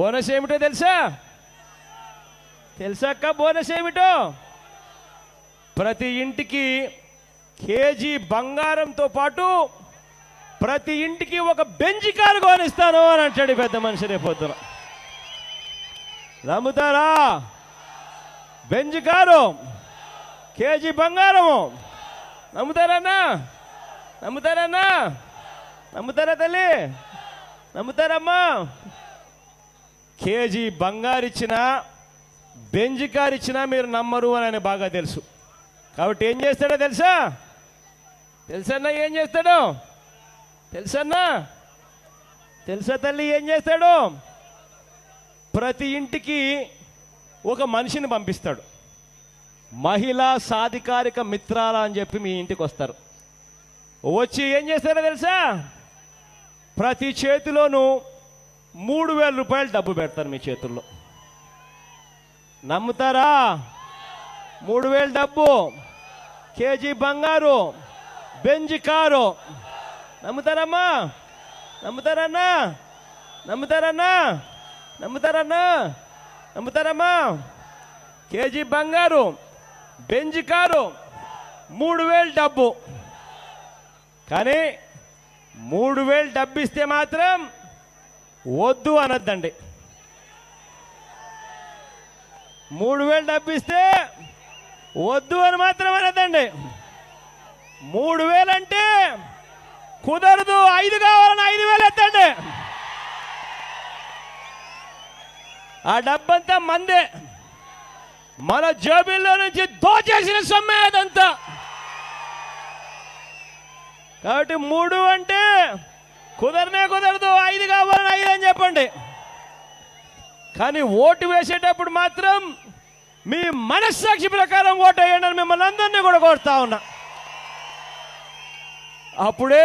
Bonus ఏమిటో తెలుసా? తెలుసాక bonus ఏమిటో? ప్రతి ఇంటికి కేజీ బంగారంతో పాటు ప్రతి ఇంటికి ఒక బెంచి కారు కొనిస్తాను అని అంటాడు పెద్ద మనిషి రేపొద్దున నమ్ముతారా? బెంజ్ కారు కేజీ బంగారము. నమ్ముతారన్నా నమ్ముతారన్నా నమ్ముతారా తల్లి? నమ్ముతారమ్మా కేజీ బంగారు ఇచ్చినా బెంజ్ కారు ఇచ్చినా మీరు నమ్మరు అని ఆయన బాగా తెలుసు. కాబట్టి ఏం చేస్తాడో తెలుసా? తెలుసన్నా ఏం చేస్తాడు? తెలుసన్నా? తెలుసా తల్లి ఏం చేస్తాడు? ప్రతి ఇంటికి ఒక మనిషిని పంపిస్తాడు. మహిళా సాధికారిక మిత్రాల అని చెప్పి మీ ఇంటికి వస్తారు. వచ్చి ఏం చేస్తారో తెలుసా? ప్రతి చేతిలోనూ మూడు వేల రూపాయలు డబ్బు పెడతారు మీ చేతుల్లో. నమ్ముతారా? మూడు వేలు డబ్బు కేజీ బంగారు బెంజ్ కారు. నమ్ముతారమ్మా? నమ్ముతారన్నా? నమ్ముతారన్నా? నమ్ముతారన్నా? నమ్ముతారమ్మా? కేజీ బంగారు బెంజ్ కారు మూడు వేలు డబ్బు. కానీ మూడు వేలు డబ్బు ఇస్తే మాత్రం వద్దు అనద్దండి. మూడు వేలు డబ్బిస్తే వద్దు అని మాత్రం అనద్దండి. మూడు వేలంటే కుదరదు ఐదు కావాలని ఐదు వేలు ఎత్తండి. ఆ డబ్బంతా మందే. మన జేబుల్లో నుంచి దోచేసిన సొమ్మే అదంతా. కాబట్టి మూడు అంటే కుదరనే కుదరదు ఐదు కావాలని ఐదు అని చెప్పండి. కానీ ఓటు వేసేటప్పుడు మాత్రం మీ మనస్సాక్షి ప్రకారం ఓటు వేయండి అని మిమ్మల్ని అందరినీ కూడా కోరుతా ఉన్నా. అప్పుడే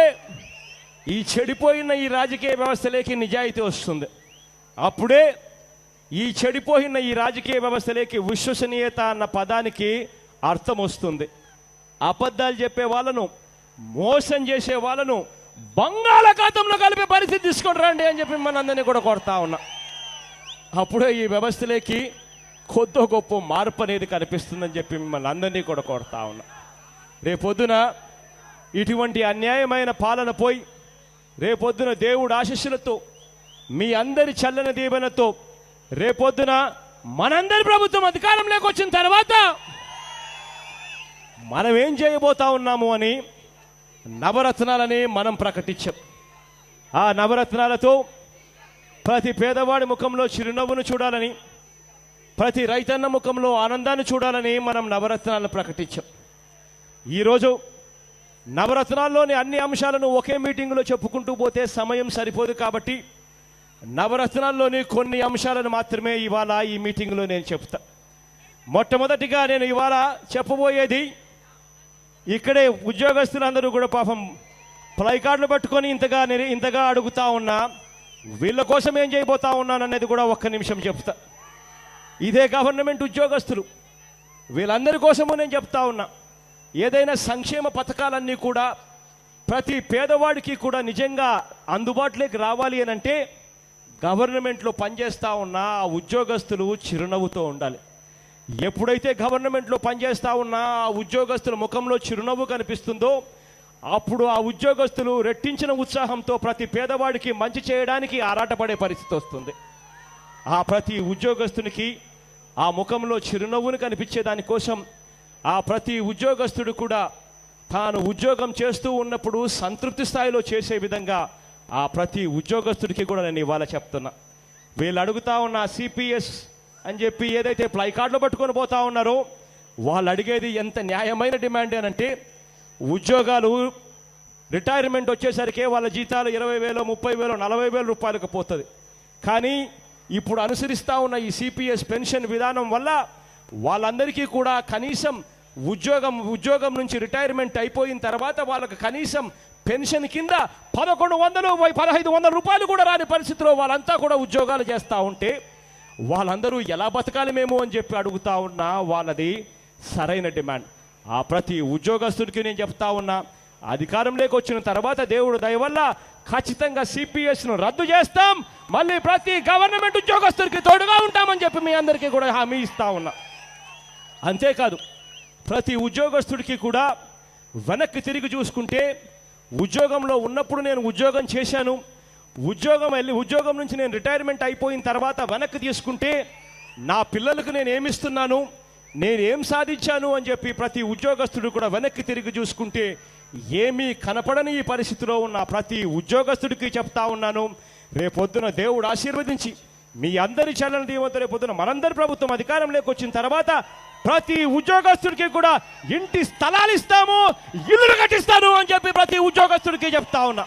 ఈ చెడిపోయిన ఈ రాజకీయ వ్యవస్థలోకి నిజాయితీ వస్తుంది. అప్పుడే ఈ చెడిపోయిన ఈ రాజకీయ వ్యవస్థలోకి విశ్వసనీయత అన్న పదానికి అర్థం వస్తుంది. అబద్ధాలు చెప్పే వాళ్ళను మోసం చేసే వాళ్ళను బంగాళాఖాతంలో కలిపే పరిస్థితి తీసుకొని రండి అని చెప్పి మనందరినీ కూడా కొడతా ఉన్నా. అప్పుడే ఈ వ్యవస్థలోకి కొద్ది గొప్ప మార్పు అనేది కనిపిస్తుందని చెప్పి మిమ్మల్ని అందరినీ కూడా కొడతా ఉన్నా. రేపొద్దున ఇటువంటి అన్యాయమైన పాలన పోయి రేపొద్దున దేవుడు ఆశీస్సులతో మీ అందరి చల్లని దీవెనతో రేపొద్దున మనందరి ప్రభుత్వం అధికారంలోకి వచ్చిన తర్వాత మనం ఏం చేయబోతా ఉన్నాము అని నవరత్నాలని మనం ప్రకటించాం. ఆ నవరత్నాలతో ప్రతి పేదవాడి ముఖంలో చిరునవ్వును చూడాలని ప్రతి రైతన్న ముఖంలో ఆనందాన్ని చూడాలని మనం నవరత్నాలను ప్రకటించాం. ఈరోజు నవరత్నాల్లోని అన్ని అంశాలను ఒకే మీటింగ్లో చెప్పుకుంటూ పోతే సమయం సరిపోదు కాబట్టి నవరత్నాల్లోని కొన్ని అంశాలను మాత్రమే ఇవాళ ఈ మీటింగ్లో నేను చెప్తా. మొట్టమొదటిగా నేను ఇవాళ చెప్పబోయేది ఇక్కడే ఉద్యోగస్తులందరూ కూడా పాపం ప్లైకార్డులు పట్టుకొని ఇంతగా ఇంతగా అడుగుతా ఉన్నా వీళ్ళ కోసం ఏం చేయబోతా ఉన్నాననేది కూడా ఒక్క నిమిషం చెప్తా. ఇదే గవర్నమెంట్ ఉద్యోగస్తులు. వీళ్ళందరి కోసము నేను చెప్తా ఉన్నా. ఏదైనా సంక్షేమ పథకాలన్నీ కూడా ప్రతి పేదవాడికి కూడా నిజంగా అందుబాటులోకి రావాలి అని అంటే గవర్నమెంట్లో పనిచేస్తూ ఉన్న ఆ ఉద్యోగస్తులు చిరునవ్వుతో ఉండాలి. ఎప్పుడైతే గవర్నమెంట్లో పనిచేస్తా ఉన్న ఆ ఉద్యోగస్తుల ముఖంలో చిరునవ్వు కనిపిస్తుందో అప్పుడు ఆ ఉద్యోగస్తులు రెట్టించిన ఉత్సాహంతో ప్రతి పేదవాడికి మంచి చేయడానికి ఆరాటపడే పరిస్థితి వస్తుంది. ఆ ప్రతి ఉద్యోగస్తునికి ఆ ముఖంలో చిరునవ్వును కనిపించే దానికోసం ఆ ప్రతి ఉద్యోగస్తుడు కూడా తాను ఉద్యోగం చేస్తూ ఉన్నప్పుడు సంతృప్తి స్థాయిలో చేసే విధంగా ఆ ప్రతి ఉద్యోగస్తుడికి కూడా నేను ఇవాళ చెప్తున్నా. వీళ్ళు అడుగుతా ఉన్న సిపిఎస్ అని చెప్పి ఏదైతే ప్లైకార్డులు పట్టుకొని పోతా ఉన్నారో వాళ్ళు అడిగేది ఎంత న్యాయమైన డిమాండ్ ఏనంటే ఉద్యోగాలు రిటైర్మెంట్ వచ్చేసరికి వాళ్ళ జీతాలు ఇరవై వేలు ముప్పై వేలు నలభై వేల రూపాయలకు పోతుంది. కానీ ఇప్పుడు అనుసరిస్తూ ఉన్న ఈ సిపిఎస్ పెన్షన్ విధానం వల్ల వాళ్ళందరికీ కూడా కనీసం ఉద్యోగం ఉద్యోగం నుంచి రిటైర్మెంట్ అయిపోయిన తర్వాత వాళ్ళకి కనీసం పెన్షన్ కింద పదకొండు వందలు పదహైదు వందల రూపాయలు కూడా రాని పరిస్థితిలో వాళ్ళంతా కూడా ఉద్యోగాలు చేస్తూ ఉంటే వాళ్ళందరూ ఎలా బతకాలి మేము అని చెప్పి అడుగుతా ఉన్నా వాళ్ళది సరైన డిమాండ్. ఆ ప్రతి ఉద్యోగస్తుడికి నేను చెప్తా ఉన్నా అధికారంలోకి వచ్చిన తర్వాత దేవుడు దయ వల్ల ఖచ్చితంగా సిపిఎస్ను రద్దు చేస్తాం. మళ్ళీ ప్రతి గవర్నమెంట్ ఉద్యోగస్తుడికి తోడుగా ఉంటామని చెప్పి మీ అందరికీ కూడా హామీ ఇస్తా ఉన్నా. అంతేకాదు ప్రతి ఉద్యోగస్తుడికి కూడా వెనక్కి తిరిగి చూసుకుంటే ఉద్యోగంలో ఉన్నప్పుడు నేను ఉద్యోగం చేశాను. ఉద్యోగం వెళ్ళి ఉద్యోగం నుంచి నేను రిటైర్మెంట్ అయిపోయిన తర్వాత వెనక్కి తీసుకుంటే నా పిల్లలకు నేను ఏమిస్తున్నాను? నేను ఏం సాధించాను అని చెప్పి ప్రతి ఉద్యోగస్తుడు కూడా వెనక్కి తిరిగి చూసుకుంటే ఏమీ కనపడని ఈ పరిస్థితిలో ఉన్న ప్రతి ఉద్యోగస్తుడికి చెప్తా ఉన్నాను. రేపొద్దున దేవుడు ఆశీర్వదించి మీ అందరి చలన దీవంతో రేపొద్దున మనందరి ప్రభుత్వం అధికారంలోకి వచ్చిన తర్వాత ప్రతి ఉద్యోగస్తుడికి కూడా ఇంటి స్థలాలు ఇస్తాము ఇల్లులు కట్టిస్తాను అని చెప్పి ప్రతి ఉద్యోగస్తుడికి చెప్తా ఉన్నా.